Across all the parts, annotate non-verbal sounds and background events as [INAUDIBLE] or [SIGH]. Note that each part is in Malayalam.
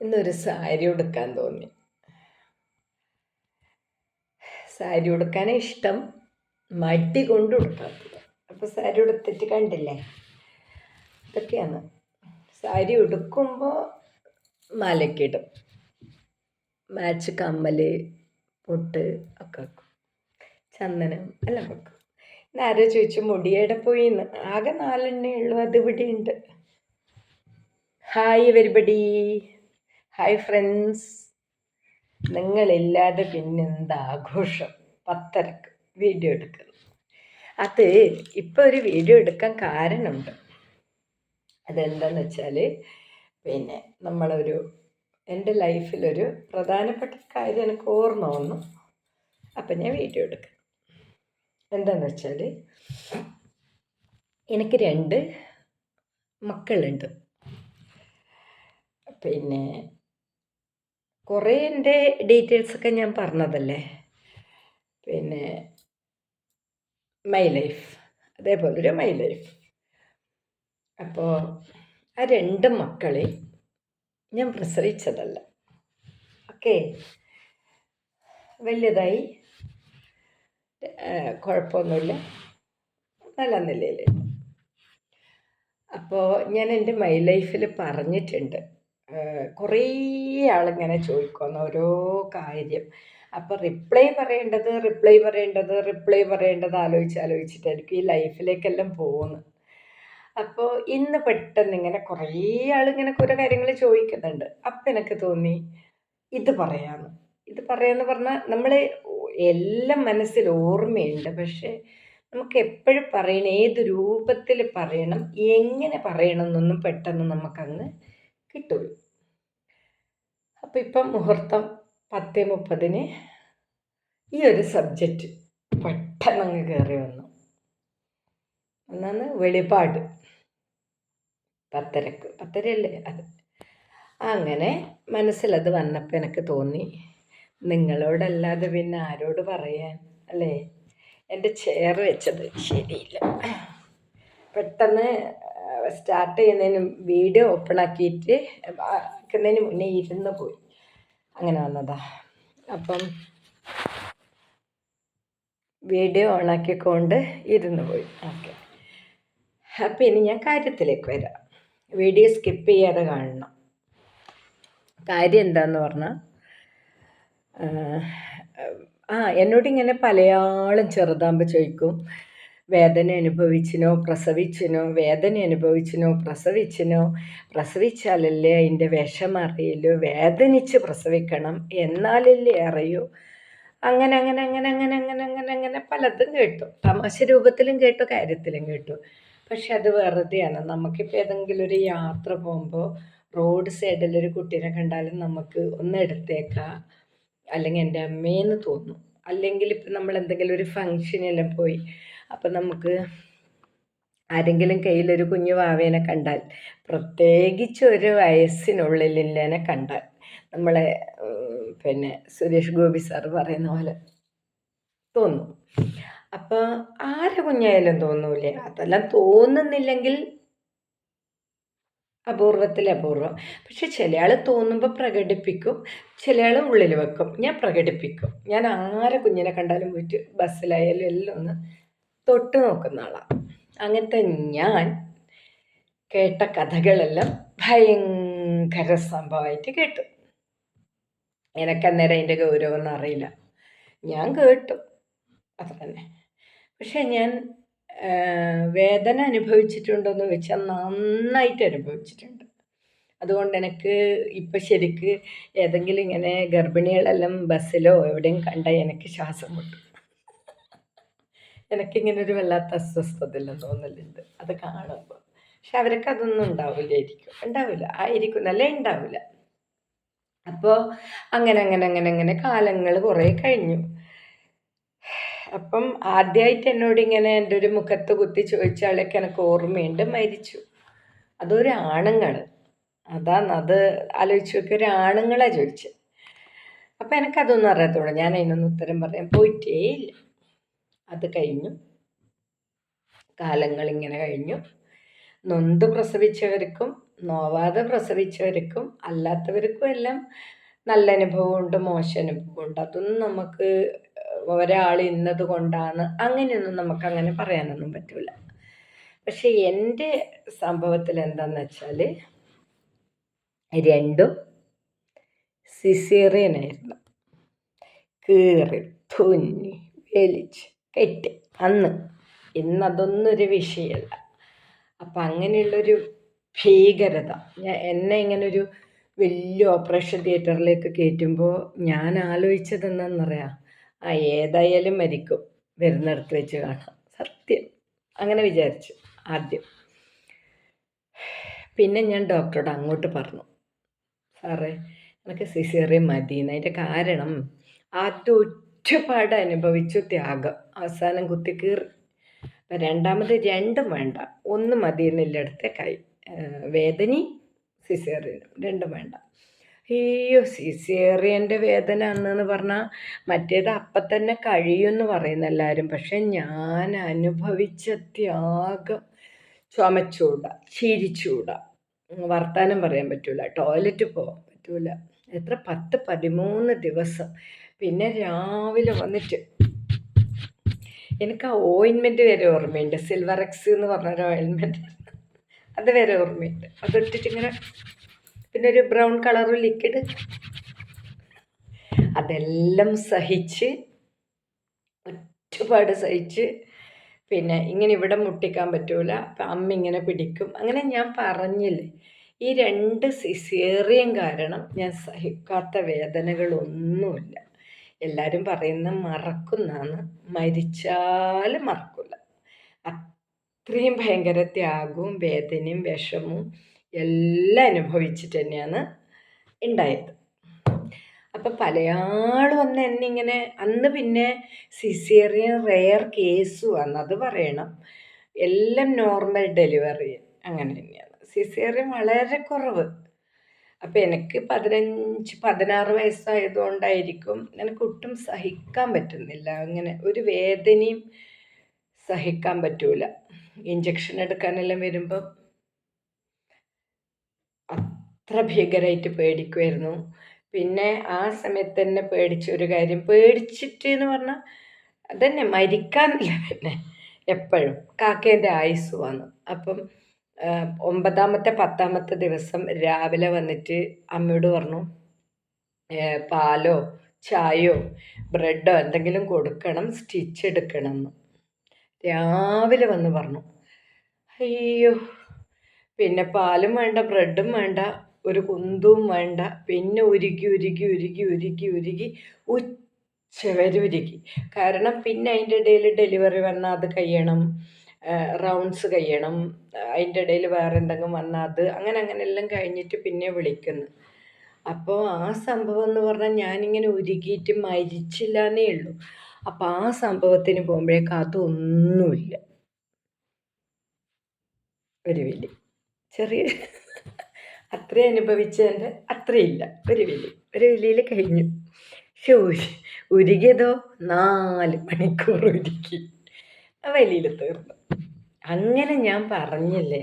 ഇന്നൊരു സാരി ഉടുക്കാൻ തോന്നി. സാരി ഉടുക്കാനേ ഇഷ്ടം. മടി കൊണ്ട് ഉടുക്കാത്തത് അപ്പോൾ സാരി ഉടുത്തിട്ട് കണ്ടില്ലേ? ഇതൊക്കെയാണ്. സാരി ഉടുക്കുമ്പോൾ മാലയ്ക്കിടും മാച്ച് കമ്മൽ പൊട്ട് ഒക്കെ വെക്കും. ചന്ദനം എല്ലാം വെക്കും. നേരെ ചോദിച്ചു മുടിയുടെ പോയി ആകെ നാലെണ്ണേ ഉള്ളൂ അത് ഇവിടെ ഉണ്ട്. ഹായ് എവരിബഡി ഹായ് ഫ്രണ്ട്സ് നിങ്ങളില്ലാതെ പിന്നെന്താ ആഘോഷം? പത്തരക്ക് വീഡിയോ എടുക്കുന്നത് അത് ഇപ്പോൾ ഒരു വീഡിയോ എടുക്കാൻ കാരണമുണ്ട്. അതെന്താന്ന് വെച്ചാൽ പിന്നെ നമ്മളൊരു എന്റെ ലൈഫിലൊരു പ്രധാനപ്പെട്ട കാര്യം എനിക്ക് ഓർമ്മ വന്നു. അപ്പം ഞാൻ വീഡിയോ എടുക്കാം. എന്താന്ന് വെച്ചാൽ എനിക്ക് രണ്ട് മക്കളുണ്ട്. പിന്നെ കുറേ എന്റെ ഡീറ്റെയിൽസൊക്കെ ഞാൻ പറഞ്ഞതല്ലേ? പിന്നെ മൈ ലൈഫ് അതേപോലൊരു മൈ ലൈഫ് അപ്പോൾ ആ രണ്ട് മക്കളെ ഞാൻ പ്രസവിച്ചതല്ല. ഓക്കെ? വലിയതായി കുഴപ്പമൊന്നുമില്ല. നല്ല നിലയിൽ. അപ്പോൾ ഞാൻ എന്റെ മൈ ലൈഫിൽ പറഞ്ഞിട്ടുണ്ട്. കുറേ ആളിങ്ങനെ ചോദിക്കുന്ന ഓരോ കാര്യം. അപ്പോൾ റിപ്ലൈ പറയേണ്ടത് റിപ്ലൈ പറയേണ്ടത് റിപ്ലൈ പറയേണ്ടത് ആലോചിച്ച് ആലോചിച്ചിട്ടായിരിക്കും ഈ ലൈഫിലേക്കെല്ലാം പോകുന്നത്. അപ്പോൾ ഇന്ന് പെട്ടെന്ന് ഇങ്ങനെ കുറേ ആളിങ്ങനെ കുറേ കാര്യങ്ങൾ ചോദിക്കുന്നുണ്ട്. അപ്പം എനിക്ക് തോന്നി ഇത് പറയാമെന്ന് ഇത് പറയാമെന്ന് പറഞ്ഞാൽ നമ്മൾ എല്ലാം മനസ്സിൽ ഓർമ്മയുണ്ട്. പക്ഷേ നമുക്ക് എപ്പോഴും പറയണം ഏത് രൂപത്തിൽ പറയണം എങ്ങനെ പറയണം എന്നൊന്നും പെട്ടെന്ന് നമുക്കങ്ങ് കിട്ടുള്ളൂ അപ്പം ഇപ്പം മുഹൂർത്തം പത്ത് മുപ്പതിന് ഈ ഒരു സബ്ജക്റ്റ് പെട്ടെന്ന് അങ്ങ് കയറി വന്നു. ഒന്നാണ് വെളിപാട് പത്തരക്ക്. പത്തരയല്ലേ? അത്. അങ്ങനെ മനസ്സിലത് വന്നപ്പോൾ എനിക്ക് തോന്നി നിങ്ങളോടല്ലാതെ പിന്നെ ആരോട് പറയാൻ അല്ലേ? എന്റെ ചെയർ വെച്ചത് ശരിയില്ല. പെട്ടെന്ന് സ്റ്റാർട്ട് ചെയ്യുന്നതിനും വീഡിയോ ഓപ്പൺ ആക്കിയിട്ട് ആക്കുന്നതിന് മുന്നേ ഇരുന്ന് പോയി. അങ്ങനെ വന്നതാ. അപ്പം വീഡിയോ ഓണാക്കിക്കൊണ്ട് ഇരുന്ന് പോയി. ഓക്കെ അപ്പം ഇനി ഞാൻ കാര്യത്തിലേക്ക് വരാം. വീഡിയോ സ്കിപ്പ് ചെയ്യാതെ കാണണം. കാര്യം എന്താന്ന് പറഞ്ഞാൽ ആ എന്നോട് ഇങ്ങനെ പലയാളും ചെറുതാകുമ്പോൾ ചോദിക്കും വേദന അനുഭവിച്ചിനോ പ്രസവിച്ചിനോ വേദന അനുഭവിച്ചിനോ പ്രസവിച്ചിനോ പ്രസവിച്ചാലല്ലേ അതിന്റെ വിഷം അറിയില്ലോ വേദനിച്ച് പ്രസവിക്കണം എന്നാലല്ലേ അറിയൂ? അങ്ങനെ അങ്ങനെ അങ്ങനെ അങ്ങനെ അങ്ങനെ അങ്ങനെ അങ്ങനെ പലതും കേട്ടു. തമാശ രൂപത്തിലും കേട്ടു കാര്യത്തിലും കേട്ടു. പക്ഷെ അത് വെറുതെയാണ്. നമുക്കിപ്പോൾ ഏതെങ്കിലും ഒരു യാത്ര പോകുമ്പോൾ റോഡ് സൈഡിൽ ഒരു കുട്ടീനെ കണ്ടാലും നമുക്ക് ഒന്ന് എടുത്തേക്കാം. അല്ലെങ്കിൽ എന്റെ അമ്മേന്ന് തോന്നും. അല്ലെങ്കിൽ ഇപ്പം നമ്മൾ എന്തെങ്കിലും ഒരു ഫങ്ഷനെല്ലാം പോയി അപ്പം നമുക്ക് ആരെങ്കിലും കയ്യിലൊരു കുഞ്ഞു വാവേനെ കണ്ടാൽ പ്രത്യേകിച്ച് ഒരു വയസ്സിനുള്ളിലില്ലേനെ കണ്ടാൽ നമ്മളെ പിന്നെ സുരേഷ് ഗോപി സാർ പറയുന്ന പോലെ തോന്നും. അപ്പോൾ ആരെ കുഞ്ഞായാലും തോന്നൂലേ അതെല്ലാം തോന്നുന്നില്ലെങ്കിൽ അപൂർവത്തിൽ അപൂർവം പക്ഷെ ചില ആൾ തോന്നുമ്പോൾ പ്രകടിപ്പിക്കും ചില ആൾ ഉള്ളിൽ വെക്കും. ഞാൻ പ്രകടിപ്പിക്കും. ഞാൻ ആരെ കുഞ്ഞിനെ കണ്ടാലും പോയിട്ട് ബസ്സിലായാലും എല്ലാം ഒന്ന് തൊട്ട് നോക്കുന്ന ആളാണ് അങ്ങനത്തെ ഞാൻ കേട്ട കഥകളെല്ലാം ഭയങ്കര സംഭവമായിട്ട് കേട്ടു. എനിക്ക് അന്നേരം അതിന്റെ ഗൗരവമൊന്നും അറിയില്ല. ഞാൻ കേട്ടു. അത്ര തന്നെ. പക്ഷെ ഞാൻ വേദന അനുഭവിച്ചിട്ടുണ്ടോയെന്ന് വെച്ചാൽ നന്നായിട്ട് അനുഭവിച്ചിട്ടുണ്ട്. അതുകൊണ്ട് എനിക്ക് ഇപ്പം ശരിക്ക് ഏതെങ്കിലും ഇങ്ങനെ ഗർഭിണികളെല്ലാം ബസ്സിലോ എവിടെയും കണ്ടാൽ എനിക്ക് ശ്വാസം മുട്ടും. എനിക്കിങ്ങനെ ഒരു വല്ലാത്ത അസ്വസ്ഥതയെല്ലാം തോന്നലുണ്ട്. അത് കാണുമ്പോൾ പക്ഷെ അവർക്ക് അതൊന്നും ഉണ്ടാവില്ലായിരിക്കും. ഉണ്ടാവില്ല. ആയിരിക്കും. നല്ല ഉണ്ടാവില്ല. അപ്പോൾ അങ്ങനെ അങ്ങനെ അങ്ങനെ അങ്ങനെ കാലങ്ങൾ കുറേ കഴിഞ്ഞു. അപ്പം ആദ്യമായിട്ട് എന്നോട് ഇങ്ങനെ എന്റെ ഒരു മുഖത്ത് കുത്തി ചോദിച്ച ആളൊക്കെ എനിക്ക് ഓർമ്മയുണ്ട്. മരിച്ചു. അതൊരു ആണുങ്ങൾ അതാണ് അത് ആലോചിച്ച് നോക്കി ഒരു ആണുങ്ങളെ ചോദിച്ചത് അപ്പം എനിക്കതൊന്നും അറിയാത്തോളൂ ഞാൻ അതിനൊന്നും ഉത്തരം പറയാൻ പോയിട്ടേ ഇല്ല. അത് കഴിഞ്ഞു. കാലങ്ങൾ ഇങ്ങനെ കഴിഞ്ഞു. നൊന്ത് പ്രസവിച്ചവർക്കും നോവാതെ പ്രസവിച്ചവർക്കും അല്ലാത്തവർക്കും എല്ലാം നല്ല അനുഭവമുണ്ട് മോശം അനുഭവമുണ്ട്. അതൊന്നും നമുക്ക് ഒരാൾ ഇന്നത് കൊണ്ടാണ് അങ്ങനെയൊന്നും നമുക്ക് അങ്ങനെ പറയാനൊന്നും പറ്റില്ല പക്ഷെ എന്റെ സംഭവത്തിൽ എന്താണെന്ന് വെച്ചാൽ രണ്ടും സിസേറിയനായിരുന്നു. കീറി തുന്നി വലിച്ച്. കെട്ടി. അന്ന്. ഇന്നതൊന്നും ഒരു വിഷയമല്ല അപ്പം അങ്ങനെയുള്ളൊരു ഭീകരത. ഞാൻ എന്നെ ഇങ്ങനെ ഒരു വലിയ ഓപ്പറേഷൻ തിയേറ്ററിലേക്ക് കയറ്റുമ്പോൾ ഞാൻ ആലോചിച്ചത് എന്താണെന്നറിയാം ആ ഏതായാലും മരിക്കും. വരുന്നിടത്ത് വെച്ച് കാണാം. സത്യം. അങ്ങനെ വിചാരിച്ചു. ആദ്യം. പിന്നെ ഞാൻ ഡോക്ടറോട് അങ്ങോട്ട് പറഞ്ഞു. സാറേ എനിക്ക് സിസേറിയ മതി അതിന്റെ കാരണം ആദ്യം ഒറ്റപ്പാട് അനുഭവിച്ചു ത്യാഗം. അവസാനം കുത്തി കീറി രണ്ടാമത് രണ്ടും വേണ്ട. ഒന്ന് മതി കൈ. വേദനി സിസേറിയനും. രണ്ടും വേണ്ട. അയ്യോ സിസേറിയന്റെ വേദന അന്നെന്ന് പറഞ്ഞാൽ മറ്റേത് അപ്പം തന്നെ കഴിയുമെന്ന് പറയുന്ന എല്ലാവരും. പക്ഷെ ഞാൻ അനുഭവിച്ച ത്യാഗം ചുമച്ചൂട ചിരിച്ചൂട വർത്താനം പറയാൻ പറ്റൂല. ടോയ്ലറ്റ് പോകാൻ പറ്റൂല. എത്ര? പത്ത് പതിമൂന്ന് ദിവസം പിന്നെ രാവിലെ വന്നിട്ട് എനിക്ക് ആ ഓയിൻമെന്റ് വരെ ഓർമ്മയുണ്ട്. സിൽവർ എക്സ് എന്ന് പറഞ്ഞൊരു ഓയിൻമെന്റ് അത് വരെ ഓർമ്മയുണ്ട്. അതിട്ടിട്ട് ഇങ്ങനെ പിന്നെ ഒരു ബ്രൗൺ കളർ ലിക്വിഡ് അതെല്ലാം സഹിച്ച് ഒരുപാട് സഹിച്ച് പിന്നെ ഇങ്ങനെ ഇവിടെ മുട്ടിക്കാൻ പറ്റൂല. അപ്പം അമ്മ ഇങ്ങനെ പിടിക്കും. അങ്ങനെ ഞാൻ പറഞ്ഞില്ലേ ഈ രണ്ട് സിസേറിയം കാരണം ഞാൻ സഹിക്കാത്ത വേദനകളൊന്നുമില്ല. എല്ലാവരും പറയുന്ന മറക്കുന്നാണ് മരിച്ചാലും മറക്കില്ല അത്രയും ഭയങ്കര ത്യാഗവും വേദനയും വിഷമവും എല്ലാം അനുഭവിച്ചിട്ട് തന്നെയാണ് ഉണ്ടായത് അപ്പം പലയാളും അന്ന് എന്നെ ഇങ്ങനെ അന്ന് പിന്നെ സിസേറിയൻ റെയർ കേസ് വന്നു അത് പറയണം. എല്ലാം നോർമൽ ഡെലിവറി അങ്ങനെ തന്നെയാണ്. സിസേറിയൻ വളരെ കുറവ്. അപ്പം എനിക്ക് പതിനഞ്ച് പതിനാറ് വയസ്സായതുകൊണ്ടായിരിക്കും എനിക്ക് ഒട്ടും സഹിക്കാൻ പറ്റുന്നില്ല. അങ്ങനെ ഒരു വേദനയും സഹിക്കാൻ പറ്റൂല. ഇഞ്ചക്ഷൻ എടുക്കാനെല്ലാം വരുമ്പം അത്ര ഭീകരമായിട്ട് പേടിക്കുമായിരുന്നു പിന്നെ ആ സമയത്ത് തന്നെ പേടിച്ച ഒരു കാര്യം പേടിച്ചിട്ട് എന്ന് പറഞ്ഞാൽ അതന്നെ മരിക്കാന്നില്ല പിന്നെ എപ്പോഴും കാക്കേന്റെ ആയുസ് വന്നു. അപ്പം ഒമ്പതാമത്തെ പത്താമത്തെ ദിവസം രാവിലെ വന്നിട്ട് അമ്മയോട് പറഞ്ഞു പാലോ ചായയോ ബ്രെഡോ എന്തെങ്കിലും കൊടുക്കണം സ്റ്റിച്ച് എടുക്കണം എന്ന്. രാവിലെ വന്ന് പറഞ്ഞു. അയ്യോ പിന്നെ പാലും വേണ്ട ബ്രെഡും വേണ്ട ഒരു കുന്തും വേണ്ട പിന്നെ ഉരുകി ഉരുകി ഉരുകി ഉരുകി ഉരുകി ഉച്ച വരെ ഉരുകി. കാരണം പിന്നെ അതിന്റെ ഇടയിൽ ഡെലിവറി വന്നാൽ അത് കഴിയണം. റൗണ്ട്സ് കഴിയണം. അതിന്റെ ഇടയിൽ വേറെ എന്തെങ്കിലും വന്നാൽ അത് അങ്ങനെ അങ്ങനെ എല്ലാം കഴിഞ്ഞിട്ട് പിന്നെ വിളിക്കുന്നു. അപ്പോൾ ആ സംഭവം എന്ന് പറഞ്ഞാൽ ഞാനിങ്ങനെ ഉരുകിയിട്ട് മരിച്ചില്ല എന്നേ ഉള്ളൂ. അപ്പോൾ ആ സംഭവത്തിന് പോകുമ്പോഴേക്കും അതൊന്നുമില്ല. ഒരു വിളി. ചെറിയ [LAUGHS] അത്ര അനുഭവിച്ചതിന്റെ അത്രയില്ല ഒരു വിളി. ഒരു വിളിയിൽ കഴിഞ്ഞു. പക്ഷെ ഉരു ഉരുകിയതോ? നാല് മണിക്കൂർ ഉരുക്കി ആ വലിയിൽ തീർന്നു. അങ്ങനെ ഞാൻ പറഞ്ഞില്ലേ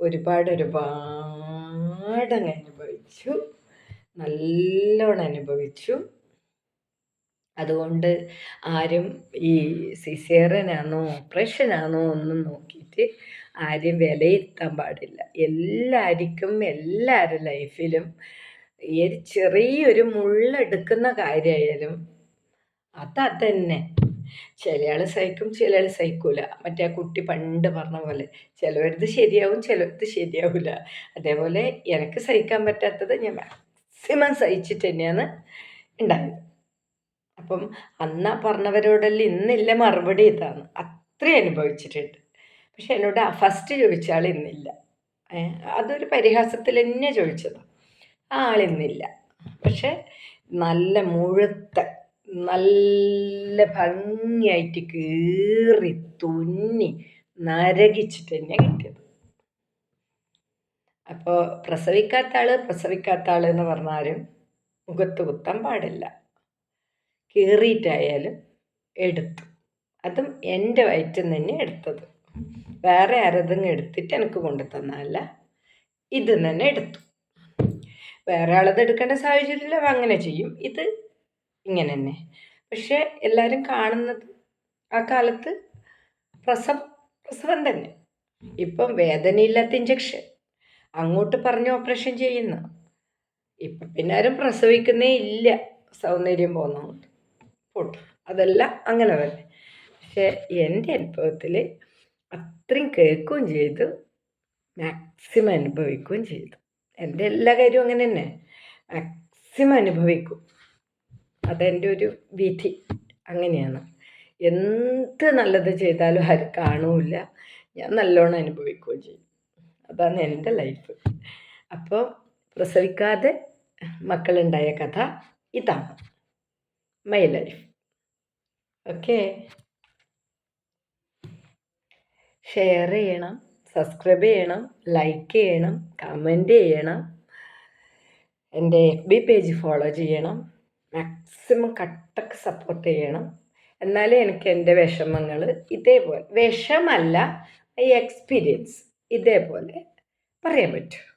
ഒരുപാട് ഒരുപാട് അങ്ങ് അനുഭവിച്ചു. നല്ലോണം അനുഭവിച്ചു. അതുകൊണ്ട് ആരും ഈ സിസേറിയനാണോ ഓപ്പറേഷനാണോ ഒന്നും നോക്കിയിട്ട് ആരും വിലയിരുത്താൻ പാടില്ല. എല്ലാവർക്കും എല്ലാവരുടെ ലൈഫിലും ഈ ചെറിയൊരു മുള്ളെടുക്കുന്ന കാര്യമായാലും അതതന്നെ ചിലയാൾ സഹിക്കും ചിലയാൾ സഹിക്കൂല. മറ്റേ ആ കുട്ടി പണ്ട് പറഞ്ഞ പോലെ ചിലവരത് ശരിയാവും ചിലവരത് ശരിയാവില്ല അതേപോലെ എനിക്ക് സഹിക്കാൻ പറ്റാത്തത് ഞാൻ മാക്സിമം സഹിച്ചിട്ട് തന്നെയാണ് ഉണ്ടായത് അപ്പം അന്ന് പറഞ്ഞവരോടെല്ലാം ഇന്നില്ല മറുപടി ഇതാണ് അത്രയും അനുഭവിച്ചിട്ടുണ്ട്. പക്ഷെ എന്നോട് ഫസ്റ്റ് ചോദിച്ച ആൾ ഇന്നില്ല. അതൊരു പരിഹാസത്തിൽ തന്നെ ചോദിച്ചതാണ് ആ ആളിന്നില്ല പക്ഷെ നല്ല മുഴുത്ത നല്ല ഭംഗിയായിട്ട് കീറി തുന്നി നരകിച്ചിട്ട് തന്നെ കിട്ടിയത്. അപ്പോൾ പ്രസവിക്കാത്ത ആൾ പ്രസവിക്കാത്ത ആൾ എന്ന് പറഞ്ഞാലും മുഖത്ത് കുത്താൻ പാടില്ല. കീറിയിട്ടായാലും എടുത്തു. അതും എന്റെ വയറ്റിൽ നിന്ന് തന്നെ എടുത്തത്. വേറെ ആരതെങ്കിലും എടുത്തിട്ട് എനിക്ക് കൊണ്ടു തന്നല്ല ഇത് തന്നെ എടുത്തു. വേറെ ആളത് എടുക്കേണ്ട സാഹചര്യമില്ല അങ്ങനെ ചെയ്യും. ഇത് ഇങ്ങനെ തന്നെ പക്ഷേ എല്ലാവരും കാണുന്നത് ആ കാലത്ത് പ്രസവം പ്രസവം തന്നെ. ഇപ്പം വേദനയില്ലാത്ത ഇഞ്ചക്ഷൻ അങ്ങോട്ട് പറഞ്ഞ് ഓപ്പറേഷൻ ചെയ്യുന്നു. ഇപ്പം പിന്നെ ആരും പ്രസവിക്കുന്നേ ഇല്ല. സൗന്ദര്യം പോകുന്നതുകൊണ്ട് പോട്ടു. അതെല്ലാം അങ്ങനെ തന്നെ. പക്ഷേ എന്റെ അനുഭവത്തിൽ അത്രയും കേൾക്കുകയും ചെയ്തു. മാക്സിമം അനുഭവിക്കുകയും ചെയ്തു. എന്റെ എല്ലാ കാര്യവും അങ്ങനെ തന്നെ. മാക്സിമം അനുഭവിക്കും. അതെന്റെ ഒരു വിധി. അങ്ങനെയാണ്. എന്ത് നല്ലത് ചെയ്താലും ആരും കാണൂല ഞാൻ നല്ലോണം അനുഭവിക്കുകയും ചെയ്യും. അതാണ് എന്റെ ലൈഫ്. അപ്പോൾ പ്രസവിക്കാതെ മക്കളുണ്ടായ കഥ ഇതാണ്. മൈ ലൈഫ് ഓക്കെ ഷെയർ ചെയ്യണം സബ്സ്ക്രൈബ് ചെയ്യണം ലൈക്ക് ചെയ്യണം കമന്റ് ചെയ്യണം. എന്റെ എഫ് ബി പേജ് ഫോളോ ചെയ്യണം. മാക്സിമം കട്ടക്ക് സപ്പോർട്ട് ചെയ്യണം. എന്നാലേ എനിക്ക് എന്റെ വിഷമങ്ങൾ ഇതേപോലെ വിഷമല്ല ഈ എക്സ്പീരിയൻസ് ഇതേപോലെ പറയാൻ പറ്റൂ.